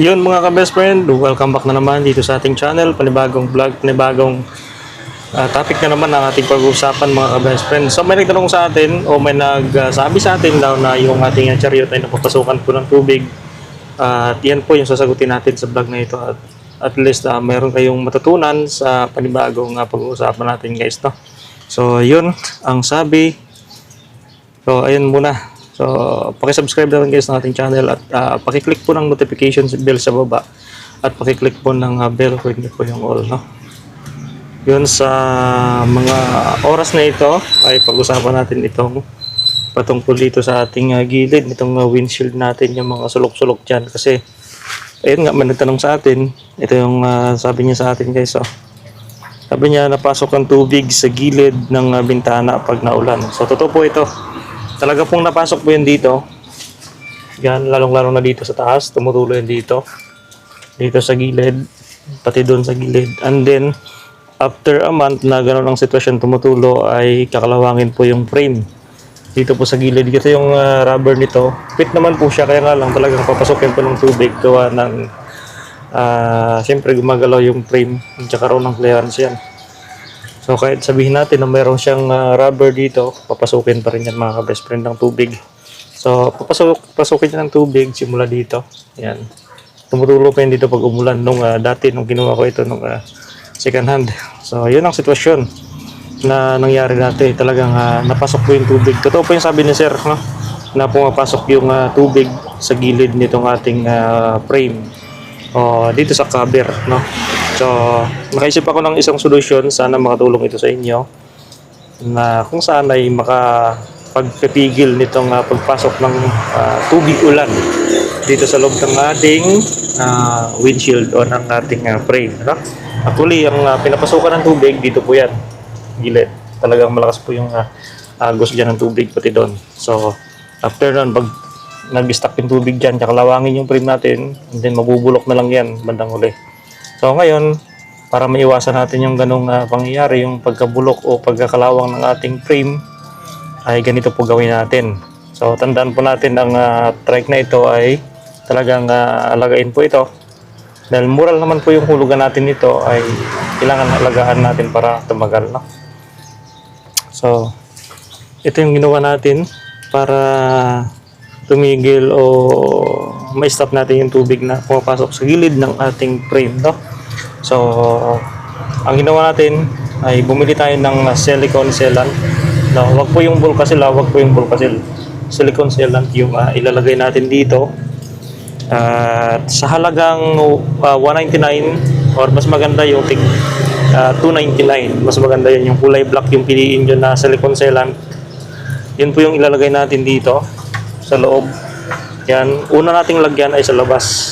Yun mga ka-best friend, welcome back na naman dito sa ating channel, panibagong vlog, panibagong ah, topic na naman ang ating pag-uusapan mga ka-best friend. So may nagtanong sa atin o may nagsabi sa atin daw na yung ating uh, chariot ay napapasukan po ng tubig. at yan po yung sasagutin natin sa vlog na ito at at least ah, meron kayong matutunan sa panibagong ah, pag-uusapan natin guys. No? So yun, ang sabi. So ayun muna. So, paki-subscribe na rin guys ng ating channel at uh, paki-click po ng notification bell sa baba at paki-click po ng uh, bell kung hindi po yung all, no? Yun sa mga oras na ito ay pag-usapan natin itong patungkol dito sa ating uh, gilid, itong uh, windshield natin, yung mga sulok-sulok dyan kasi ayun nga, may nagtanong sa atin ito yung uh, sabi niya sa atin guys, oh. Sabi niya, napasok ang tubig sa gilid ng uh, bintana pag naulan. So, totoo po ito. Talaga pong napasok po yun dito. Yan, lalong-lalo na dito sa taas. Tumutulo yan dito. Dito sa gilid. Pati doon sa gilid. And then, after a month na gano'n ang sitwasyon tumutulo, ay kakalawangin po yung frame. Dito po sa gilid. Ito yung ah, rubber nito. Fit naman po siya. Kaya nga lang talagang papasokin po ng tubig. Gawa ng, ah, siyempre gumagalaw yung frame. At saka raw ng clearance yan. So kahit sabihin natin na mayroon siyang ah, rubber dito, papasukin pa rin yan mga ka-best friend ng tubig. So papasok, papasukin niya ng tubig simula dito. Yan. Tumutulo pa yun dito pag umulan. Nung ah, dati, nung ginawa ko ito nung ah, second hand. So yun ang sitwasyon na nangyari natin. Talagang ah, napasok po yung tubig. Totoo po yung sabi ni sir, no? na pumapasok yung ah, tubig sa gilid nitong ating ah, frame o dito sa cover, no? So, nakaisip ako ng isang solusyon, sana makatulong ito sa inyo na kung saan ay makapagpipigil nitong ah, pagpasok ng ah, tubig ulan dito sa loob ng ating ah, windshield o ng ating ah, frame, no? Actually, ang ah, pinapasukan ng tubig dito po yan, gilid. Talagang malakas po yung ah, agos dyan ng tubig pati doon. So, after nun, pag nag-stack yung tubig dyan, kakalawangin yung frame natin, and then mabubulok na lang yan bandang uli. So ngayon, para maiwasan natin yung ganong ah, pangyayari, yung pagkabulok o pagkakalawang ng ating frame, ay ganito po gawin natin. So tandaan po natin ang uh, trike na ito ay talagang ah, alagain po ito. Dahil mural naman po yung hulugan natin nito ay kailangan alagaan natin para tumagal. No? So, ito yung ginawa natin para tumigil o ma-stop natin yung tubig na pumapasok sa gilid ng ating frame, no? So, ang ginawa natin ay bumili tayo ng uh, silicone sealant. No, wag po yung Volcasil, ah, wag po yung Volcasil. Silicone sealant yung uh, ilalagay natin dito. At sa halagang uh, 199 or mas maganda yung tig uh, 299. Mas maganda yun yung kulay black yung piliin nyo na silicone sealant. Yun po yung ilalagay natin dito sa loob. Yan. Una nating lagyan ay sa labas.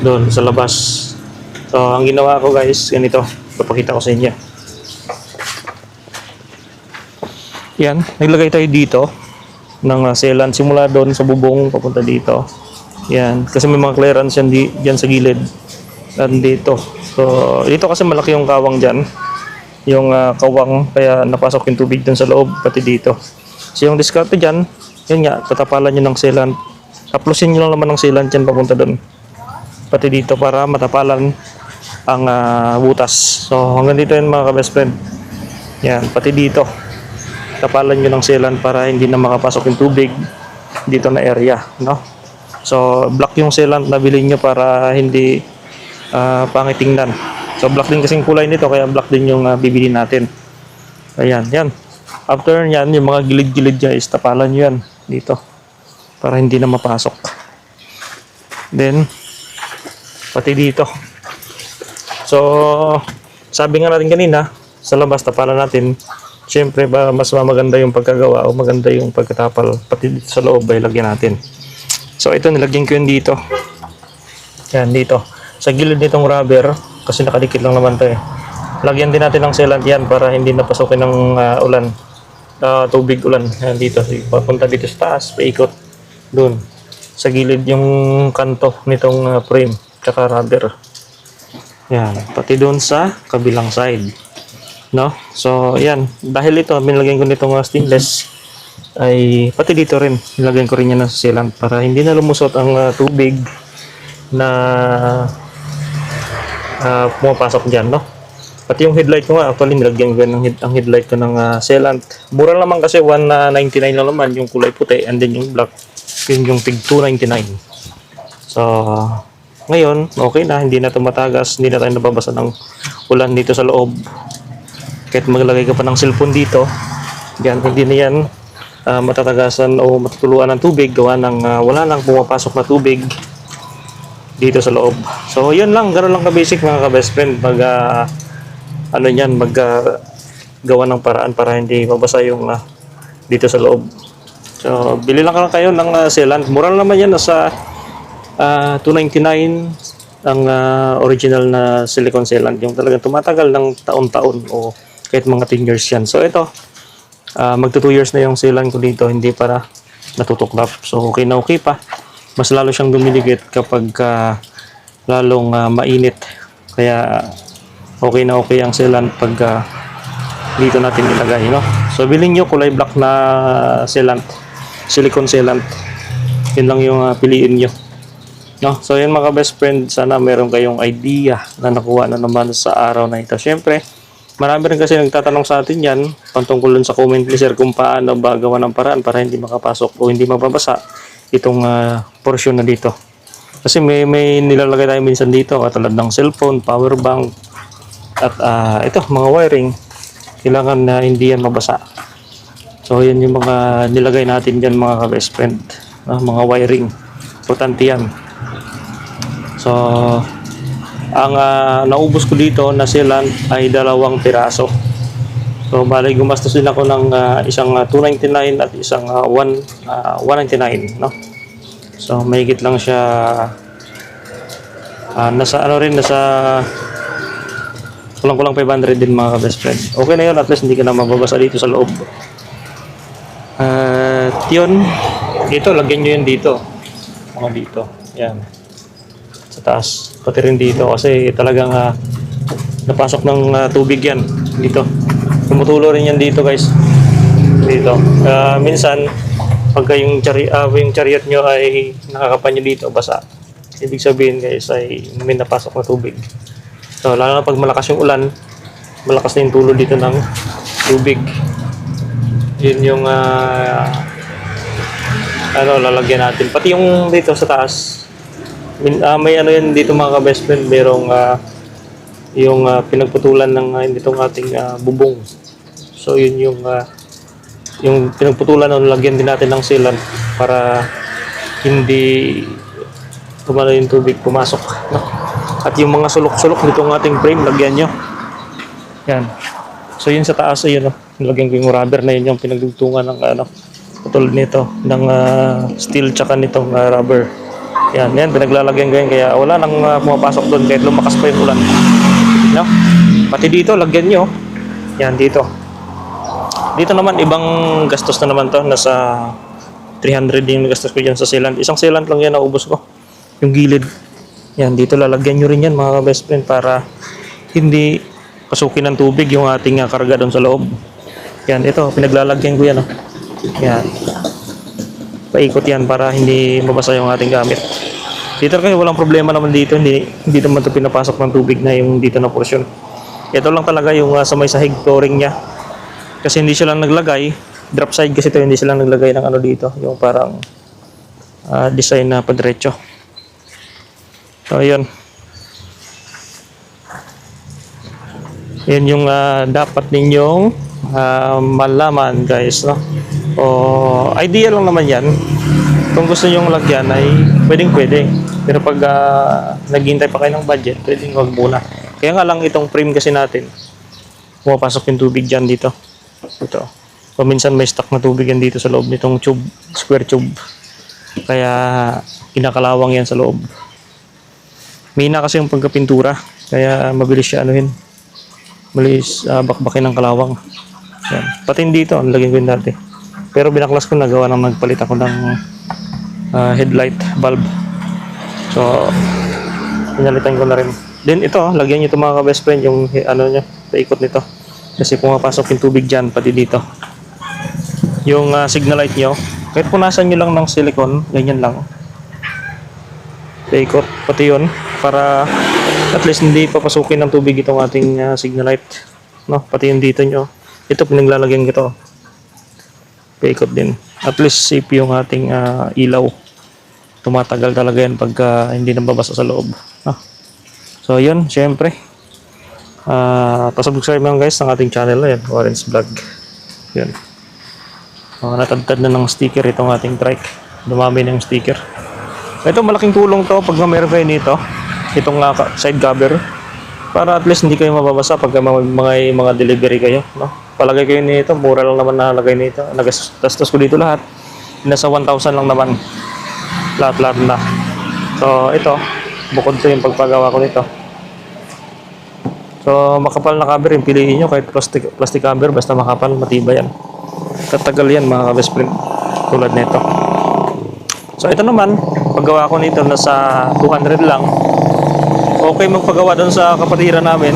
Doon, sa labas. So, ang ginawa ko guys, ganito. Papakita ko sa inyo. Yan. Naglagay tayo dito ng uh, sealant. Simula doon sa bubong, papunta dito. Yan. Kasi may mga clearance yan di, dyan sa gilid. At dito. So, dito kasi malaki yung kawang dyan. Yung uh, kawang, kaya napasok yung tubig doon sa loob, pati dito. So, yung diskarte dyan, yun nga, tatapalan nyo ng sealant. Haplusin nyo lang naman ng sealant dyan papunta doon. Pati dito para matapalan ang ah, butas. So hanggang dito yun mga ka-best friend. Yan, pati dito. Tapalan nyo ng sealant para hindi na makapasok yung tubig dito na area. No? So black yung sealant na bilhin nyo para hindi ah, pangit tingnan. So black din kasing kulay nito kaya black din yung ah, bibili natin. Ayan, yan. After yan, yung mga gilid-gilid dyan is tapalan nyo yan dito para hindi na mapasok. Then, pati dito. So, sabi nga natin kanina, sa labas tapalan natin, syempre ba mas maganda yung pagkagawa o maganda yung pagkatapal pati sa loob ay lagyan natin. So, ito nilagyan ko yun dito. Yan, dito. Sa gilid nitong rubber, kasi nakadikit lang naman to eh. Lagyan din natin ng sealant yan para hindi napasukin ng ah, ulan. Ah, tubig ulan. Yan dito. Papunta dito sa taas, paikot. Doon. Sa gilid yung kanto nitong ah, frame. Tsaka rubber. Yan. Pati doon sa kabilang side. No? So, yan. Dahil ito, binilagyan ko nitong ah, stainless, ay pati dito rin, nilagyan ko rin yan ng sealant para hindi na lumusot ang ah, tubig na ah, pumapasok dyan, no? Pati yung headlight ko nga, actually nilagyan ko ng head, ang headlight ko ng uh, sealant. Mura naman kasi 199 lang naman yung kulay puti and then yung black, yun yung tig 299. So, ngayon, okay na, hindi na tumatagas, hindi na tayo nababasa ng ulan dito sa loob. Kahit maglagay ka pa ng cellphone dito, yan, hindi na yan ah, matatagasan o matutuluan ng tubig gawa ng ah, wala nang pumapasok na tubig dito sa loob. So, yun lang, gano'n lang ka-basic mga ka-best friend. Mag, ah, ano yan, mag ah, gawa ng paraan para hindi mabasa yung ah, dito sa loob. So, bili lang lang kayo ng uh, sealant. Mura lang naman yan, nasa ah, 299 ang ah, original na silicone sealant. Yung talagang tumatagal ng taon-taon o kahit mga 10 years yan. So, ito, ah, magto 2 years na yung sealant ko dito, hindi para natutuklap. So, okay na okay pa. Mas lalo siyang dumiligit kapag ah, lalong ah, mainit. Kaya, okay na okay ang sealant pag ah, dito natin ilagay, no? So, bilhin nyo kulay black na sealant, silicone sealant. Yun lang yung ah, piliin nyo. No? So, yun mga best friend, sana meron kayong idea na nakuha na naman sa araw na ito. Siyempre, marami rin kasi nagtatanong sa atin yan, pantungkol sa comment sir kung paano ba gawa ng paraan para hindi makapasok o hindi mababasa itong ah, portion na dito. Kasi may, may nilalagay tayo minsan dito, katulad ng cellphone, power bank, at ah, ito, mga wiring. Kailangan na hindi yan mabasa. So, yan yung mga nilagay natin dyan mga ka-best friend. ah, mga wiring. Importante yan. So, ang ah, naubos ko dito na sealant ay dalawang piraso. So, bali gumastos din ako ng ah, isang ah, 299 at isang ah, one, ah, 199, no? So, mahigit lang siya ah, nasa ano rin, nasa kulang-kulang 500 din mga best friend. Okay na yun, at least hindi ka na mababasa dito sa loob. At yun, dito, lagyan nyo yun dito. Mga dito. Yan. Taas. Pati rin dito kasi talagang ah, napasok ng ah, tubig yan. Dito. Tumutulo rin yan dito guys. Dito. Ah, minsan, pagka yung, chari ah, yung chariot nyo ay nakakapan nyo dito, basa. Ibig sabihin guys ay may napasok na tubig. So, lalo na pag malakas yung ulan, malakas na yung tulo dito ng tubig. Yun yung ah, ano, lalagyan natin. Pati yung dito sa taas, ah, may ano yan dito mga ka-best friend, merong ah, yung ah, pinagputulan ng uh, itong ating ah, bubong. So, yun yung ah, yung pinagputulan nun, lagyan din natin ng sealant para hindi tumalo yung tubig pumasok. No? At yung mga sulok-sulok nitong ating frame, lagyan nyo. Yan. So yun sa taas, ayun, no? nilagyan ko yung rubber na yun yung pinagdugtungan ng ano, katulad nito, ng ah, steel tsaka nitong ah, rubber. Yan, yan, pinaglalagyan yun, kaya wala nang ah, pumapasok doon kahit lumakas pa yung ulan. No? Pati dito, lagyan nyo. Yan, dito. Dito naman, ibang gastos na naman to. Nasa 300 din gastos ko dyan sa sealant. Isang sealant lang yan naubos ko. Yung gilid. Yan, dito lalagyan nyo rin yan mga best friend para hindi pasukin ng tubig yung ating ah, karga doon sa loob. Yan, ito, pinaglalagyan ko yan. Oh. Yan. Paikot yan para hindi mabasa yung ating gamit. Dito kasi walang problema naman dito. Hindi, hindi naman ito pinapasok ng tubig na yung dito na portion. Ito lang talaga yung ah, sa may sahig flooring niya. Kasi hindi siya lang naglagay. Drop side kasi ito, hindi sila naglagay ng ano dito. Yung parang ah, design na padiretso. So, yun. Yan yung ah, dapat ninyong ah, malaman guys. No? O, idea lang naman yan. Kung gusto nyong lagyan ay pwedeng pwede. Pero pag uh, naghihintay pa kayo ng budget, pwedeng wag muna. Kaya nga lang itong frame kasi natin, pumapasok yung tubig dyan dito. Ito. O minsan may stock na tubig yan dito sa loob nitong tube, square tube. Kaya kinakalawang yan sa loob. Mina kasi yung pagkapintura, kaya mabilis siya anuhin. Mabilis ah, bakbakin ng kalawang. Yan. Pati dito, ang lagyan ko yun dati. Pero binaklas ko na gawa ng nagpalit ako ng ah, headlight bulb. So, pinalitan ko na rin. Then ito, lagyan nyo ito mga ka-best friend, yung ano niya, paikot nito. Kasi pumapasok yung tubig dyan, pati dito. Yung ah, signal light nyo, kahit punasan nyo lang ng silicone, ganyan lang. paikot pati yun para at least hindi papasukin ng tubig itong ating ah, signal light no pati yung dito nyo ito pinaglalagyan ko to paikot din. At least safe yung ating ah, ilaw. Tumatagal talaga yan pagka hindi nababasa sa loob. No? so yun syempre. Ah pasubscribe lang guys ng ating channel na yan Warren's Vlog. Yun. Mga natagtad na ng sticker itong ating trike. Dumami yung sticker. Ito malaking tulong to pag meron kayo nito. Itong uh, side cover. Para at least hindi kayo mababasa pag mga, mga, mga delivery kayo no? Palagay kayo nito mura lang naman nalagay nito. Nagastos ko dito lahat. Nasa 1,000 lang naman. Lahat lahat na. So ito bukod to yung pagpagawa ko nito. So makapal na cover yung piliin nyo. Kahit plastic, plastic cover basta makapal matibay yan. Tatagal yan mga kabest friend tulad nito. So ito naman paggawa ko nito nasa 200 lang. Okay magpagawa doon sa kapatiran namin.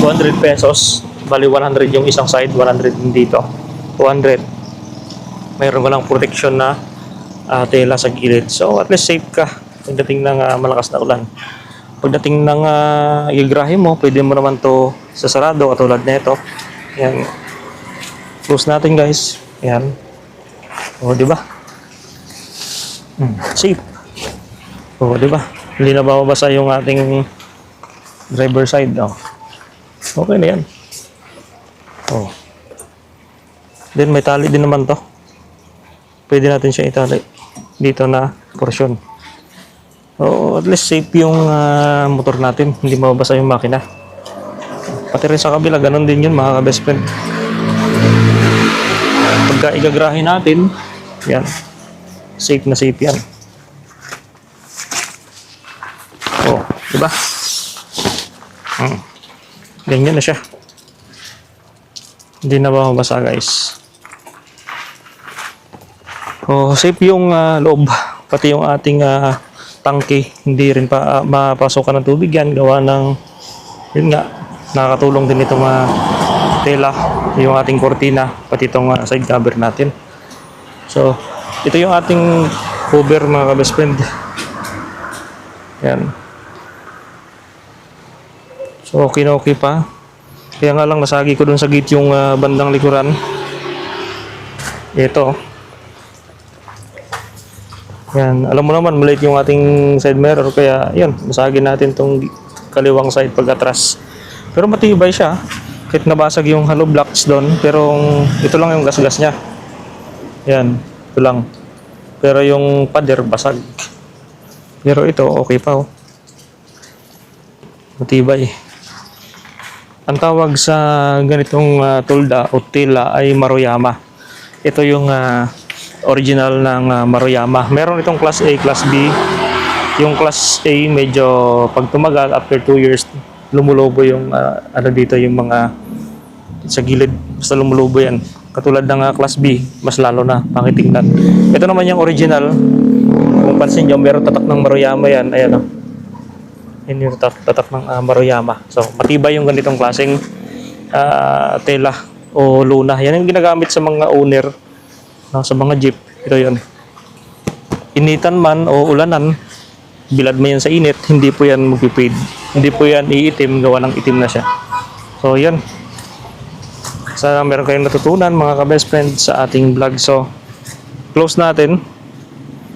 200 pesos bali 100 yung isang side 100 din dito. 200 mayroon ka lang protection na ah, tela sa gilid. So at least safe ka pagdating ng ah, malakas na ulan. Pagdating ng uh, igagrahe mo pwede mo naman to sa sarado katulad nito yan. Close natin guys. Yan. O di ba? Hmm, safe. O di ba? Hindi na babasa yung ating driver side oh. okay na yan oh. Then may tali din naman to. Pwede natin siya itali dito na portion so at least safe yung ah, motor natin. Hindi mababasa yung makina. Pati rin sa kabila ganun din yun mga ka-best friend. Pagka igagrahe natin yan. Safe na safe yan. Oh di ba hmm. ganyan na siya hindi na ba mabasa guys? Oh safe yung ah, loob. Pati yung ating ah, tangke. Hindi rin pa ah, mapasokan ng tubig yan. Gawa ng yun nga nakakatulong din itong mga tela yung ating kortina pati itong ah, side cover natin. So ito yung ating cover mga ka-best friend. Yan. So okay na okay pa kaya nga lang nasagi ko dun sa gate yung ah, bandang likuran. Ito. Yan. Alam mo naman maliit yung ating side mirror kaya yan nasagi natin tong kaliwang side pag-atras pero matibay siya. Kahit nabasag yung hollow blocks doon pero ito lang yung gasgas niya. Yan. Ito lang. Pero yung pader basag. Pero ito okay pa oh. Matibay ang tawag sa ganitong ah, tulda o tila ay Maruyama. Ito yung ah, original ng ah, Maruyama. Meron itong class A, class B. Yung class A medyo pag tumagal after 2 years lumulobo yung ah, ano dito yung mga sa gilid basta lumulobo yan. Katulad ng ah, class B mas lalo na pakitingnan. Ito naman yung original. Kung pansin nyo meron tatak ng Maruyama yan. Ayan o yun yung tatak, tatak ng ah, Maruyama. So matibay yung ganitong klaseng ah, tela o luna. Yan yung ginagamit sa mga owner no, sa mga jeep. Ito yun. Initan man o ulanan bilad mo yan sa init hindi po yan magpipid. Hindi po yan iitim gawa ng itim na siya. So yun. Sana meron kayong natutunan mga ka-best friend sa ating vlog. So close natin.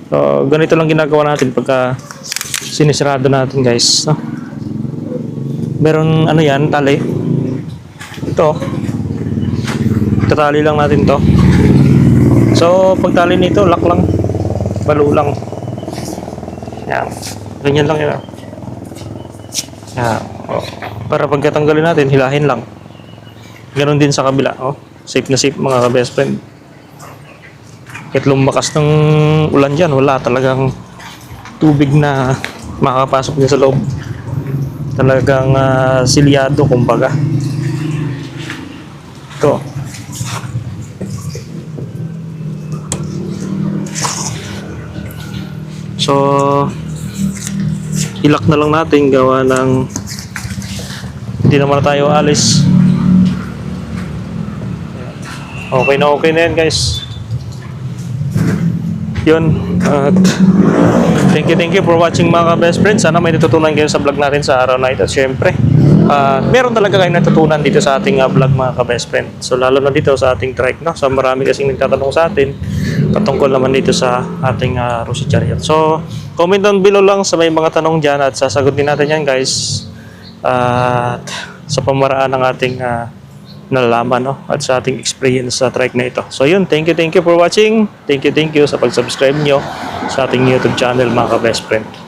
So ganito lang ginagawa natin pagka sinisirado natin guys no? meron ano yan tali ito tatali lang natin to so pagtali nito lock lang balo lang yan ganyan lang yun ah. yan oh. para pagkatanggalin natin hilahin lang Ganon din sa kabila, oh. Safe na safe mga ka-best friend. Kahit lumakas ng ulan dyan, wala talagang tubig na makakapasok din sa loob. Talagang ah, silyado, kumbaga. Ito. So, ilak na lang natin gawa ng hindi naman na tayo alis. Okay na okay na yan guys. Yun. At thank you, thank you for watching mga best friends. Sana may natutunan kayo sa vlog natin sa araw na ito. At syempre, ah, meron talaga kayong natutunan dito sa ating ah, vlog mga ka-best friend. So lalo na dito sa ating trike, no? So marami kasing nagtatanong sa atin patungkol naman dito sa ating uh, Rosy Chariot. So comment down below lang sa may mga tanong dyan at sasagutin natin yan guys. At sa pamaraan ng ating ah, nalalaman no? at sa ating experience sa trike na ito. So yun, thank you, thank you for watching. Thank you, thank you sa pag-subscribe nyo sa ating YouTube channel mga ka-best friend.